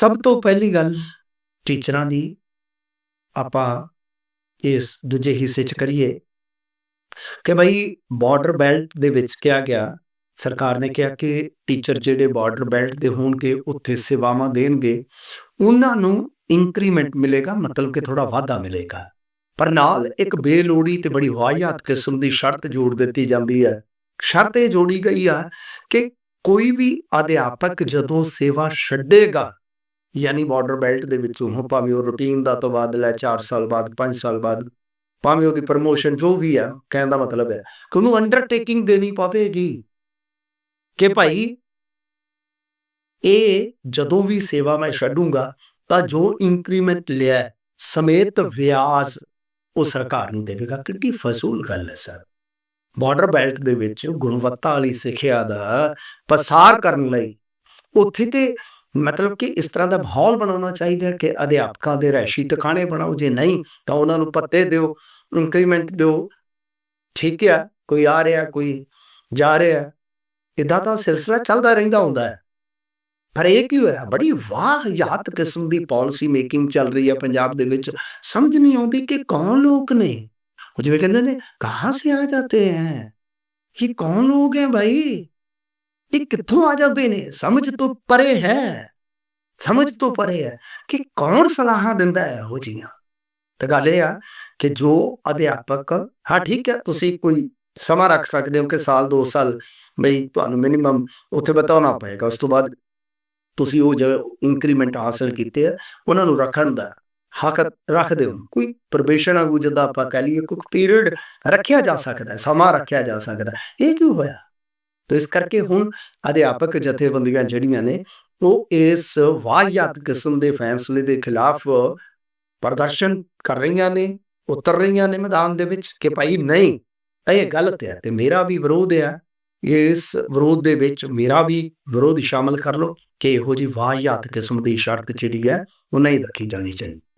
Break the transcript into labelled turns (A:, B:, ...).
A: ਸਭ ਤੋਂ ਪਹਿਲੀ ਗੱਲ ਟੀਚਰਾਂ ਦੀ ਆਪਾਂ ਇਸ ਦੂਜੇ ਹਿੱਸੇ 'ਚ ਕਰੀਏ ਕਿ ਬਈ ਬਾਰਡਰ ਬੈਲਟ ਦੇ ਵਿੱਚ ਕਿਹਾ ਗਿਆ ਸਰਕਾਰ ਨੇ ਕਿਹਾ ਕਿ ਟੀਚਰ ਜਿਹੜੇ ਬਾਰਡਰ ਬੈਲਟ ਦੇ ਹੋਣਗੇ ਉੱਥੇ ਸੇਵਾਵਾਂ ਦੇਣਗੇ ਉਹਨਾਂ ਨੂੰ ਇੰਕਰੀਮੈਂਟ ਮਿਲੇਗਾ ਮਤਲਬ ਕਿ ਥੋੜਾ ਵਾਧਾ ਮਿਲੇਗਾ। ਪਰ ਨਾਲ ਇੱਕ ਬੇਲੋੜੀ ਤੇ ਬੜੀ ਵਾਹਿਆਤ ਕਿਸਮ ਦੀ ਸ਼ਰਤ ਜੋੜ ਦਿੱਤੀ ਜਾਂਦੀ ਹੈ। ਸ਼ਰਤ ਇਹ ਜੋੜੀ ਗਈ ਆ ਕਿ ਕੋਈ ਵੀ ਅਧਿਆਪਕ ਜਦੋਂ ਸੇਵਾ ਛੱਡੇਗਾ ਯਾਨੀ ਬਾਰਡਰ ਬੈਲਟ ਦੇ ਵਿੱਚੋਂ ਹੋ ਭਾਵੇਂ ਉਹ ਰੂਟੀਨ ਦਾ ਤਬਾਦਲਾ ਹੈ 4 ਸਾਲ ਬਾਅਦ 5 ਸਾਲ ਬਾਅਦ ਭਾਵੇਂ ਉਹਦੀ ਪ੍ਰਮੋਸ਼ਨ ਜੋ ਵੀ ਆ ਕਹਿਣ ਦਾ ਮਤਲਬ ਹੈ ਕਿ ਉਹਨੂੰ ਅੰਡਰਟੇਕਿੰਗ ਦੇਣੀ ਪਵੇਗੀ। ਕਿ ਭਾਈ? ਇਹ ਜਦੋਂ ਵੀ ਸੇਵਾ ਮੈਂ ਛੱਡੂੰਗਾ ਤਾਂ ਜੋ ਇੰਕਰੀਮੈਂਟ ਲਿਆ ਸਮੇਤ ਵਿਆਜ ਉਹ ਸਰਕਾਰ ਨੂੰ ਦੇਵੇਗਾ। ਕਿੰਨੀ ਫਜ਼ੂਲ ਗੱਲ ਹੈ ਸਰ। ਬਾਰਡਰ ਬੈਲਟ ਦੇ ਵਿੱਚ ਗੁਣਵੱਤਾ ਵਾਲੀ ਸਿੱਖਿਆ ਦਾ ਪਸਾਰ ਕਰਨ ਲਈ ਉੱਥੇ ਤੇ ਮਤਲਬ ਕਿ ਇਸ ਤਰ੍ਹਾਂ ਦਾ ਮਾਹੌਲ ਬਣਾਉਣਾ ਚਾਹੀਦਾ ਹੈ ਕਿ ਅਧਿਆਪਕਾਂ ਦੇ ਰਹਿਸ਼ੀ ਟਿਕਾਣੇ ਬਣਾਓ। ਜੇ ਨਹੀਂ, ਤਾਂ ਉਹਨਾਂ ਨੂੰ ਪੱਤੇ ਦਿਓ ਇੰਕਰੀਮੈਂਟ ਦਿਓ। ਠੀਕ ਹੈ, ਕੋਈ ਆ ਰਿਹਾ, ਕੋਈ ਜਾ ਰਿਹਾ। ਇਦਾਂ ਤਾਂ ਸਿਲਸਿਲਾ ਚੱਲਦਾ ਰਹਿੰਦਾ ਹੁੰਦਾ ਹੈ। ਪਰ ਇਹ ਕੀ ਹੋਇਆ? ਬੜੀ ਵਾਹਿਆਤ ਕਿਸਮ ਦੀ ਪਾਲਿਸੀ ਮੇਕਿੰਗ ਚੱਲ ਰਹੀ ਹੈ ਪੰਜਾਬ ਦੇ ਵਿੱਚ। ਸਮਝ ਨਹੀਂ ਆਉਂਦੀ ਕਿ ਕੌਣ ਲੋਕ ਨੇ? ਉਹ ਜਿਵੇਂ ਕਹਿੰਦੇ ਨੇ, ਕਹਾਂ ਸੇ ਆ ਜਾਂਦੇ ਹੈ? ਇਹ ਕੌਣ ਲੋਕ ਹੈ ਭਾਈ? ਇਹ ਕਿੱਥੋਂ ਆ ਜਾਂਦੇ ਨੇ? ਸਮਝ ਤੋਂ ਪਰੇ ਹੈ। ਸਮਝ ਤੋਂ ਪਰੇ ਹੈ ਕਿ ਕੌਣ ਸਲਾਹਾਂ ਦਿੰਦਾ ਹੈ ਉਹ ਜੀਆਂ ਤਾਂ ਗੱਲ ਇਹ ਆ ਕਿ ਜੋ ਅਧਿਆਪਕ, ਹਾਂ, ਠੀਕ ਹੈ, ਤੁਸੀਂ ਕੋਈ ਸਮਾਂ ਰੱਖ ਸਕਦੇ ਹੋ ਕਿ ਸਾਲ 2 ਸਾਲ, ਬਈ ਤੁਹਾਨੂੰ ਮਿਨੀਮਮ ਉੱਥੇ ਬਤਾਉਣਾ ਪਏਗਾ, ਉਸ ਤੋਂ ਬਾਅਦ ਤੁਸੀਂ ਉਹ ਜੋ ਇੰਕਰੀਮੈਂਟ ਹਾਸਲ ਕੀਤੇ ਆ, ਉਹਨਾਂ ਨੂੰ ਰੱਖਣ ਦਾ ਹੱਕ ਰੱਖਦੇ ਹੋ। ਕੋਈ ਪ੍ਰੋਬੇਸ਼ਨ ਆ, ਜਿੱਦਾਂ ਆਪਾਂ ਕਹ ਲਈਏ, ਕੋਈ ਪੀਰੀਅਡ ਰੱਖਿਆ ਜਾ ਸਕਦਾ ਹੈ, ਸਮਾਂ ਰੱਖਿਆ ਜਾ ਸਕਦਾ ਇਹ ਕਿਉਂ ਹੋਇਆ? ਤੋ ਇਸ ਕਰਕੇ ਹੁਣ ਅਧਿਆਪਕ ਜਥੇਬੰਦੀਆਂ ਜਿਹੜੀਆਂ ਨੇ ਉਹ ਇਸ ਵਾਹਿਆਤ ਕਿਸਮ ਦੇ ਫੈਸਲੇ ਦੇ ਖਿਲਾਫ ਪ੍ਰਦਰਸ਼ਨ ਕਰ ਰਹੀਆਂ ਨੇ ਉਤਰ ਰਹੀਆਂ ਨੇ ਮੈਦਾਨ ਦੇ ਵਿੱਚ ਕਿ ਭਾਈ ਨਹੀਂ ਇਹ ਗਲਤ ਹੈ ਤੇ ਮੇਰਾ ਵੀ ਵਿਰੋਧ ਹੈ ਇਸ ਵਿਰੋਧ ਦੇ ਵਿੱਚ ਮੇਰਾ ਵੀ ਵਿਰੋਧ ਸ਼ਾਮਲ ਕਰ ਲਓ ਕਿ ਇਹੋ ਜੀ ਵਾਹਿਆਤ ਕਿਸਮ ਦੀ ਸ਼ਰਤ ਜਿਹੜੀ ਹੈ ਉਹ ਨਹੀਂ ਰੱਖੀ ਜਾਣੀ ਚਾਹੀਦੀ।